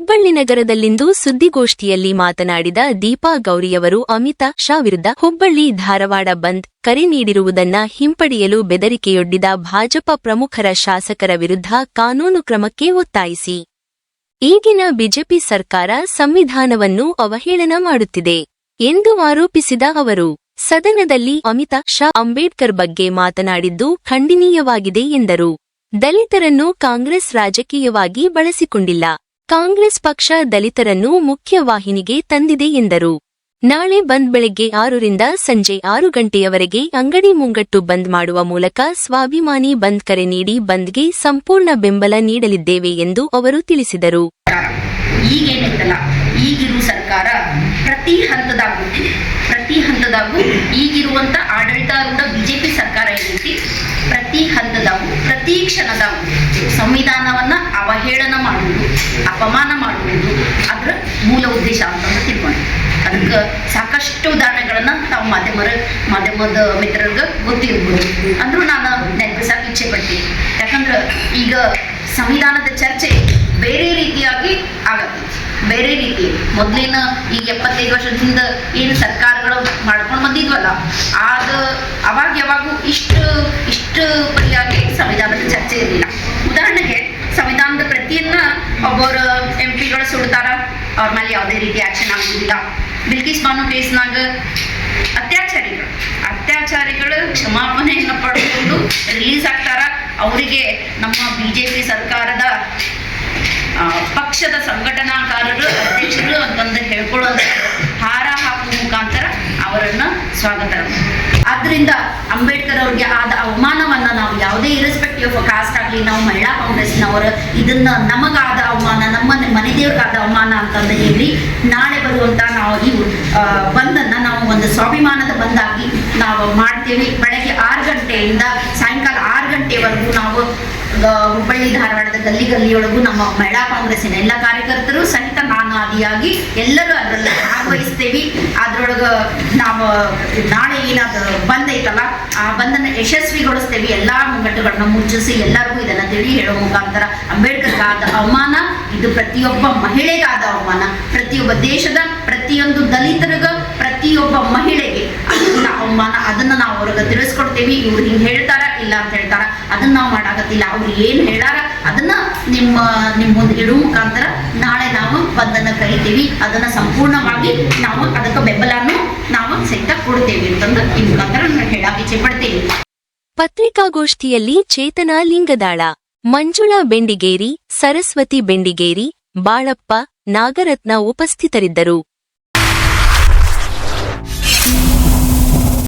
ಹುಬ್ಬಳ್ಳಿ ನಗರದಲ್ಲಿಂದು ಸುದ್ದಿಗೋಷ್ಠಿಯಲ್ಲಿ ಮಾತನಾಡಿದ ದೀಪಾ ಗೌರಿಯವರು, ಅಮಿತಾ ಶಾ ವಿರುದ್ಧ ಹುಬ್ಬಳ್ಳಿ, ಧಾರವಾಡ ಬಂದ್ ಕರೆ ನೀಡಿರುವುದನ್ನ ಹಿಂಪಡೆಯಲು ಬೆದರಿಕೆಯೊಡ್ಡಿದ ಭಾಜಪ ಪ್ರಮುಖರ ಶಾಸಕರ ವಿರುದ್ಧ ಕಾನೂನು ಕ್ರಮಕ್ಕೆ ಒತ್ತಾಯಿಸಿ. ಈಗಿನ ಬಿಜೆಪಿ ಸರ್ಕಾರ ಸಂವಿಧಾನವನ್ನು ಅವಹೇಳನ ಮಾಡುತ್ತಿದೆ ಎಂದು ಆರೋಪಿಸಿದ ಅವರು, ಸದನದಲ್ಲಿ ಅಮಿತಾ ಶಾ ಅಂಬೇಡ್ಕರ್ ಬಗ್ಗೆ ಮಾತನಾಡಿದ್ದು ಖಂಡನೀಯವಾಗಿದೆ ಎಂದರು. ದಲಿತರನ್ನು ಕಾಂಗ್ರೆಸ್ ರಾಜಕೀಯವಾಗಿ ಬಳಸಿಕೊಂಡಿಲ್ಲ. ಕಾಂಗ್ರೆಸ್ ಪಕ್ಷ ದಲಿತರನ್ನು ಮುಖ್ಯವಾಹಿನಿಗೆ ತಂದಿದೆ ಎಂದರು. ನಾಳೆ ಬಂದ್ ಬೆಳಗ್ಗೆ ಆರರಿಂದ ಸಂಜೆ ಆರು ಗಂಟೆಯವರೆಗೆ ಅಂಗಡಿ ಮುಂಗಟ್ಟು ಬಂದ್ ಮಾಡುವ ಮೂಲಕ ಸ್ವಾಭಿಮಾನಿ ಬಂದ್ ಕರೆ ನೀಡಿ ಬಂದ್ಗೆ ಸಂಪೂರ್ಣ ಬೆಂಬಲ ನೀಡಲಿದ್ದೇವೆ ಎಂದು ಅವರು ತಿಳಿಸಿದರು. ಈಗಿರುವ ಸರ್ಕಾರ ಪ್ರತಿ ಹಂತದಾಗೂ ಪ್ರತಿ ಹಂತದಾಗೂ ಈಗಿರುವಂತ ಆಡಳಿತಾರೂಢ ಬಿಜೆಪಿ ಸರ್ಕಾರ ಏನೈತಿ ಪ್ರತಿ ಹಂತದಾಗೂ, ಪ್ರತಿ ಕ್ಷಣದಾಗೂ ಸಂವಿಧಾನವನ್ನ ಅವಹೇಳನ ಮಾಡುವುದು ಅಪಮಾನ ಮಾಡುವುದು ಅದರ ಮೂಲ ಉದ್ದೇಶ ಅಂತಂದು ತಿಳ್ಕೊಂಡು. ಅದಕ್ಕೆ ಸಾಕಷ್ಟು ಉದಾಹರಣೆಗಳನ್ನ ತಾವು ಮಾಧ್ಯಮರ, ಮಾಧ್ಯಮದ ಮಿತ್ರರಿಗೆ ಗೊತ್ತಿರ್ಬೋದು. ಅಂದ್ರೂ ನಾನು ನೆನಪಿಸಕ್ಕೆ ಇಚ್ಛೆ ಪಡ್ತೀನಿ. ಯಾಕಂದ್ರೆ ಈಗ ಸಂವಿಧಾನದ ಚರ್ಚೆ ಬೇರೆ ರೀತಿಯಾಗಿ ಆಗತ್ತೆ. ಬೇರೆ ರೀತಿ. ಮೊದಲಿನ ಈಗ ಎಪ್ಪತ್ತೈದು ವರ್ಷದಿಂದ ಏನು ಸರ್ಕಾರಗಳು ರೀತಿ ಆಕ್ಷನ್ ಆಗುದಿಲ್ಲ. ಬಿಲ್ಕಿಸ್ ಬಾನು ಕೇಸ್ನಾಗ ಅತ್ಯಾಚಾರಿಗಳು. ಅತ್ಯಾಚಾರಿಗಳು ಕ್ಷಮಾಪಣೆಯನ್ನು ಪಡೆದುಕೊಂಡು ರಿಲೀಸ್ ಆಗ್ತಾರ. ಅವರಿಗೆ ನಮ್ಮ ಬಿಜೆಪಿ ಸರ್ಕಾರದ ಪಕ್ಷದ ಸಂಘಟನಾಕಾರರು, ಅಧ್ಯಕ್ಷರು ಅಂತಂದು ಹೇಳ್ಕೊಳ್ಳೋದು ಹಾರ ಹಾಕುವ ಮುಖಾಂತರ ಅವರನ್ನ ಸ್ವಾಗತ ಆದ್ರಿಂದ ಅಂಬೇಡ್ಕರ್ ಅವ್ರಿಗೆ ಆದ ಅವಮಾನವನ್ನ ನಾವು ಯಾವುದೇ ಇರೆಸ್ಪೆಕ್ಟಿವ್ ಆಫ್ ಕಾಸ್ಟ್ ಆಗಲಿ, ನಾವು ಮಹಿಳಾ ಕಾಂಗ್ರೆಸ್ನವರು ಇದನ್ನ ನಮಗಾದ ಅವಮಾನ, ನಮ್ಮ ಮನೆ ದೇವ್ರಿಗಾದ ಅವಮಾನ ಅಂತಂದು ಹೇಳಿ ನಾಳೆ ಬರುವಂತ ನಾವು ಈ ಬಂದನ್ನ ನಾವು ಒಂದು ಸ್ವಾಭಿಮಾನದ ಬಂದಾಗಿ ನಾವು ಮಾಡ್ತೇವೆ. ಬೆಳಗ್ಗೆ ಆರು ಗಂಟೆಯಿಂದ ಸಾಯಂಕಾಲ ಆರು ಗಂಟೆವರೆಗೂ ನಾವು ಹುಬ್ಬಳ್ಳಿ ಧಾರವಾಡದ ಗಲ್ಲಿ ಗಲ್ಲಿಯೊಳಗೂ ನಮ್ಮ ಮಹಿಳಾ ಕಾಂಗ್ರೆಸ್ಸಿನ ಎಲ್ಲ ಕಾರ್ಯಕರ್ತರು ಸಹಿತ ನಾನು ಆದಿಯಾಗಿ ಎಲ್ಲರೂ ಅದರಲ್ಲಿ ಭಾಗವಹಿಸ್ತೇವೆ. ಅದ್ರೊಳಗ ನಾವು ನಾಳೆ ಏನಾದ ಬಂದ್ ಐತಲ್ಲ, ಆ ಬಂದನ್ನ ಯಶಸ್ವಿಗೊಳಿಸ್ತೇವೆ. ಎಲ್ಲಾ ಮುಂಗಟ್ಟುಗಳನ್ನ ಮುಚ್ಚಿಸಿ ಎಲ್ಲರಿಗೂ ಇದನ್ನ ತಿಳಿ ಹೇಳೋ ಮುಖಾಂತರ ಅಂಬೇಡ್ಕರ್ ಆದ ಅವಮಾನ, ಇದು ಪ್ರತಿಯೊಬ್ಬ ಮಹಿಳೆಗಾದ ಅವಮಾನ. ಪ್ರತಿಯೊಬ್ಬ ದೇಶದ ಪ್ರತಿಯೊಂದು ದಲಿತರಿಗ ಪ್ರತಿಯೊಬ್ಬ ಮಹಿಳೆಗೆ ಅದನ್ನ ಅವಮಾನ, ಅದನ್ನ ನಾವು ಅವ್ರಿಗೆ ತಿಳಿಸ್ಕೊಡ್ತೇವೆ. ಇವ್ರು ಹಿಂಗೆ ಹೇಳ್ತಾರ ಇಲ್ಲ ಅಂತ ಹೇಳ್ತಾರ. ಅದನ್ನ ನಾವು ಮಾಡಾಕತ್ತಿಲ್ಲ. ಅವ್ರು ಏನ್ ಹೇಳಾರ ಅದನ್ನ ನಿಮ್ಮ ನಿಮ್ಮ ಮುಂದೆ ಇಡುವ ಮುಖಾಂತರ ನಾಳೆ ನಾವು ಬಂದನ್ನ ಕರಿತೀವಿ. ಅದನ್ನ ಸಂಪೂರ್ಣವಾಗಿ ನಾವು ಅದಕ್ಕೆ ಬೆಂಬಲನ್ನು ನಾವು ಸಹಿತ ಕೊಡ್ತೇವೆ ಅಂತಂದು ಈ ಮುಖಾಂತರ ಹೇಳಕ್ ಇಚ್ಛೆ ಪಡ್ತೀನಿ ಪತ್ರಿಕಾಗೋಷ್ಠಿಯಲ್ಲಿ ಚೇತನಾ ಲಿಂಗದಾಳ, ಮಂಜುಳಾ ಬೆಂಡಿಗೇರಿ, ಸರಸ್ವತಿ ಬೆಂಡಿಗೇರಿ, ಬಾಳಪ್ಪ, ನಾಗರತ್ನ ಉಪಸ್ಥಿತರಿದ್ದರು.